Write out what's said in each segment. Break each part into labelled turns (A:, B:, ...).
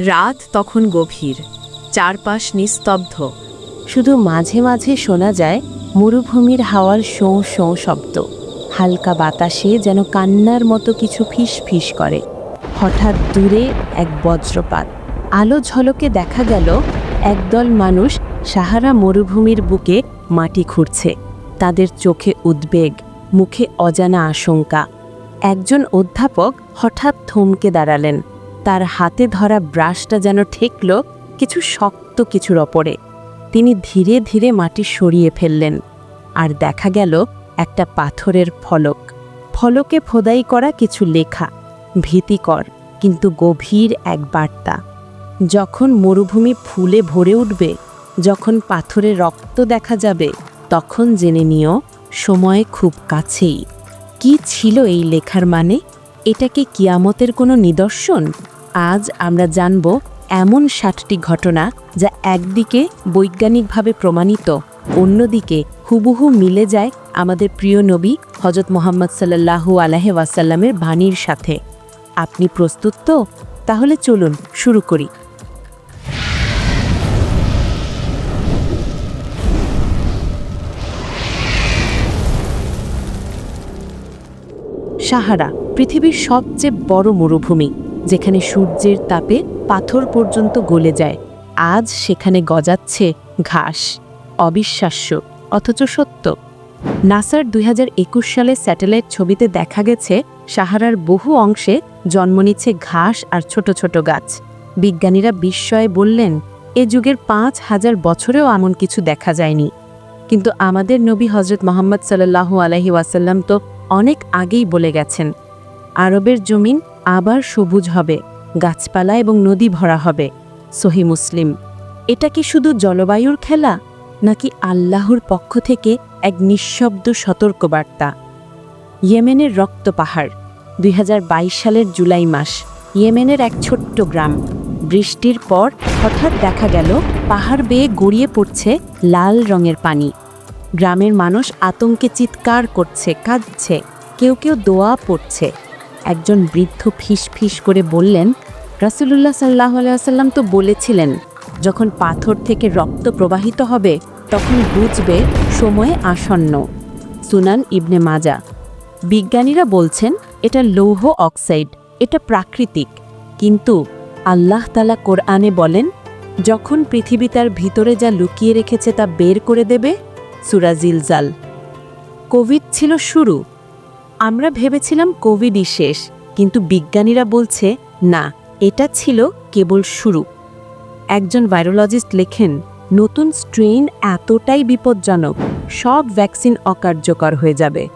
A: রাত তখন গভীর, চারপাশ নিস্তব্ধ।
B: শুধু মাঝে মাঝে শোনা যায় মরুভূমির হাওয়ার শোঁ শোঁ শব্দ। হালকা বাতাসে যেন কান্নার মতো কিছু ফিস ফিস করে। হঠাৎ দূরে এক বজ্রপাত। আলো ঝলকে দেখা গেল, একদল মানুষ সাহারা মরুভূমির বুকে মাটি খুঁড়ছে। তাদের চোখে উদ্বেগ, মুখে অজানা আশঙ্কা। একজন অধ্যাপক হঠাৎ থমকে দাঁড়ালেন। তার হাতে ধরা ব্রাশটা যেন ঠেকল, কিছু শক্ত কিছুর ওপরে। তিনি ধীরে ধীরে মাটি সরিয়ে ফেললেন, আর দেখা গেল একটা পাথরের ফলক। ফলকে খোদাই করা কিছু লেখা, ভীতিকর, কিন্তু গভীর এক বার্তা। যখন মরুভূমি ফুলে ভরে উঠবে, যখন পাথরে রক্ত দেখা যাবে, তখন জেনে নিও, সময় খুব কাছেই। কি ছিল এই লেখার মানে? এটা কি কিয়ামতের কোনো নিদর্শন? আজ আমরা জানব এমন ষাটটি ঘটনা যা একদিকে বৈজ্ঞানিকভাবে প্রমাণিত, অন্যদিকে হুবহু মিলে যায় আমাদের প্রিয় নবী হজরত মোহাম্মদ সাল্লাহু আলাহে ওয়াসাল্লামের বাণীর সাথে। আপনি প্রস্তুত তো? তাহলে চলুন শুরু করি। সাহারা, পৃথিবীর সবচেয়ে বড় মরুভূমি। যেখানে সূর্যের তাপে পাথর পর্যন্ত গলে যায়, আজ সেখানে গজাচ্ছে ঘাস, অবিশ্বাস্য, অথচ সত্য। নাসার দুই হাজার একুশ সালে স্যাটেলাইট ছবিতে দেখা গেছে সাহারার বহু অংশে জন্ম নিচ্ছে ঘাস আর ছোট ছোট গাছ। বিজ্ঞানীরা বিস্ময়ে বললেন, এ যুগের পাঁচ হাজার বছরেও এমন কিছু দেখা যায়নি। কিন্তু আমাদের নবী হজরত মোহাম্মদ সাল্লাহু আলহি ওয়াসাল্লাম তো অনেক আগেই বলে গেছেন, আরবের জমিন আবার সবুজ হবে, গাছপালা এবং নদী ভরা হবে। সহি মুসলিম, এটা কি শুধু জলবায়ুর খেলা, নাকি আল্লাহর পক্ষ থেকে এক নিঃশব্দ সতর্কবার্তা? ইয়েমেনের রক্ত পাহাড়, দুই হাজার বাইশ সালের জুলাই মাস, ইয়েমেনের এক ছোট্ট গ্রাম। বৃষ্টির পর হঠাৎ দেখা গেল, পাহাড় বেয়ে গড়িয়ে পড়ছে লাল রঙের পানি। গ্রামের মানুষ আতঙ্কে চিৎকার করছে, কাঁদছে, কেউ কেউ দোয়া পড়ছে। একজন বৃদ্ধ ফিস ফিস করে বললেন, রাসুলুল্লাহ সাল্লাহ আলাইসাল্লাম তো বলেছিলেন, যখন পাথর থেকে রক্ত প্রবাহিত হবে, তখন বুঝবে সময় আসন্ন। সুনান ইবনে মাজা। বিজ্ঞানীরা বলছেন, এটা লৌহ অক্সাইড, এটা প্রাকৃতিক। কিন্তু আল্লাহ তালা কোরআনে বলেন, যখন পৃথিবী তার ভিতরে যা লুকিয়ে রেখেছে তা বের করে দেবে সুরাজিলজাল কোভিড ছিল শুরু আমরা ভেবেছিলাম কোভিডই শেষ, কিন্তু বিজ্ঞানীরা বলছে, না, এটা ছিল কেবল শুরু। একজন ভাইরোলজিস্ট লেখেন, নতুন স্ট্রেইন এতটাই বিপজ্জনক, সব ভ্যাকসিন অকার্যকর হয়ে যাবে।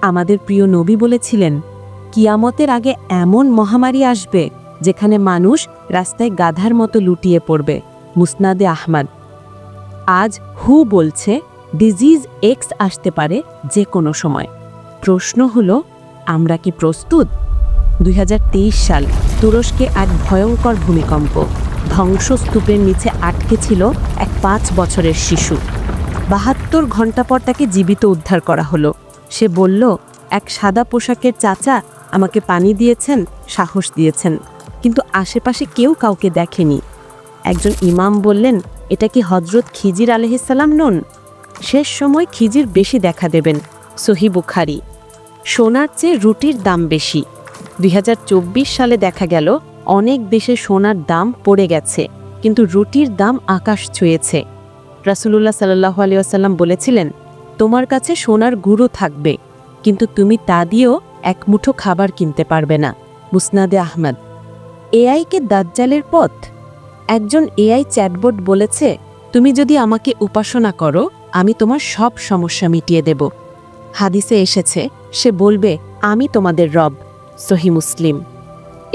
B: আমাদের প্রিয় নবী বলেছিলেন, কিয়ামতের আগে এমন মহামারী আসবে, যেখানে মানুষ রাস্তায় গাধার মতো লুটিয়ে পড়বে। মুসনাদে আহমদ। আজ হু বলছে, ডিজিজ এক্স আসতে পারে যে কোনো সময়। প্রশ্ন হলো, আমরা কি প্রস্তুত? দুই হাজার তেইশ সাল, তুরস্কে এক ভয়ঙ্কর ভূমিকম্প, ধ্বংসস্তূপের নিচে আটকে ছিল এক পাঁচ বছরের শিশু। বাহাত্তর ঘণ্টা পর তাকে জীবিত উদ্ধার করা হলো। সে বলল, এক সাদা পোশাকের চাচা আমাকে পানি দিয়েছেন, সাহস দিয়েছেন, কিন্তু আশেপাশে কেউ কাউকে দেখেনি। একজন ইমাম বললেন, এটা কি হজরত খিজির আলহিসাল্লাম নন? শেষ সময় খিজির বেশি দেখা দেবেন। সহি বুখারি। সোনার চেয়ে রুটির দাম বেশি। দুই হাজার চব্বিশ সালে দেখা গেল, অনেক দেশে সোনার দাম পড়ে গেছে, কিন্তু রুটির দাম আকাশ ছুঁয়েছে। রাসুলুল্লাহ সাল্লাহ আলিয়াসাল্লাম বলেছিলেন, তোমার কাছে সোনার গুঁড়ো থাকবে, কিন্তু তুমি তা দিয়েও এক মুঠো খাবার কিনতে পারবে না। মুসনাদে আহমদ। এআইকে দাজ্জালের পথ? একজন এআই চ্যাটবোর্ড বলেছে, তুমি যদি আমাকে উপাসনা করো, আমি তোমার সব সমস্যা মিটিয়ে দেব। হাদিসে এসেছে সে বলবে, আমি তোমাদের রব, সহি মুসলিম।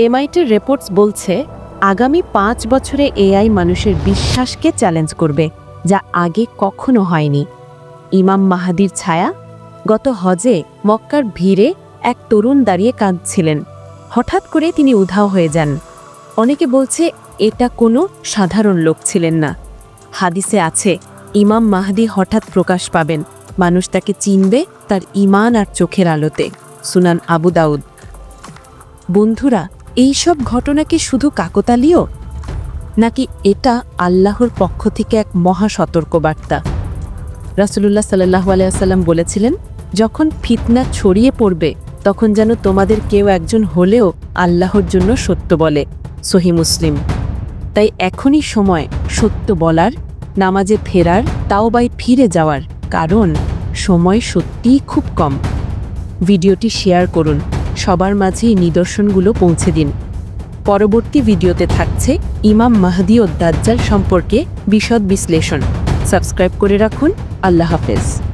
B: এমআইটির রিপোর্টস বলছে, আগামী পাঁচ বছরে এআই মানুষের বিশ্বাসকে চ্যালেঞ্জ করবে, যা আগে কখনো হয়নি। ইমাম মাহাদির ছায়া, গত হজে মক্কার ভিড়ে এক তরুণ দাঁড়িয়ে কাঁদছিলেন। হঠাৎ করে তিনি উধাও হয়ে যান। অনেকে বলছে, এটা কোনো সাধারণ লোক ছিলেন না। হাদিসে আছে, ইমাম মাহাদি হঠাৎ প্রকাশ পাবেন, মানুষ তাকে চিনবে তার ইমান আর চোখের আলোতে। সুনান আবু দাউদ। বন্ধুরা এইসব ঘটনা কি শুধু কাকতালীয়? নাকি এটা আল্লাহর পক্ষ থেকে এক মহা সতর্কবার্তা? রাসুলুল্লাহ সাল্লাহ আলাইসাল্লাম বলেছিলেন, যখন ফিতনা ছড়িয়ে পড়বে, তখন যেন তোমাদের কেউ একজন হলেও আল্লাহর জন্য সত্য বলে। সহি মুসলিম। তাই এখনই সময় সত্য বলার, নামাজে ফেরার তাও বাই ফিরে যাওয়ার। কারণ সময় সত্যিই খুব কম। ভিডিওটি শেয়ার করুন, সবার মাঝে এই নিদর্শনগুলো পৌঁছে দিন। পরবর্তী ভিডিওতে থাকছে ইমাম মাহদি ও দাজ্জাল সম্পর্কে বিশদ বিশ্লেষণ। সাবস্ক্রাইব করে রাখুন। আল্লাহ হাফেজ।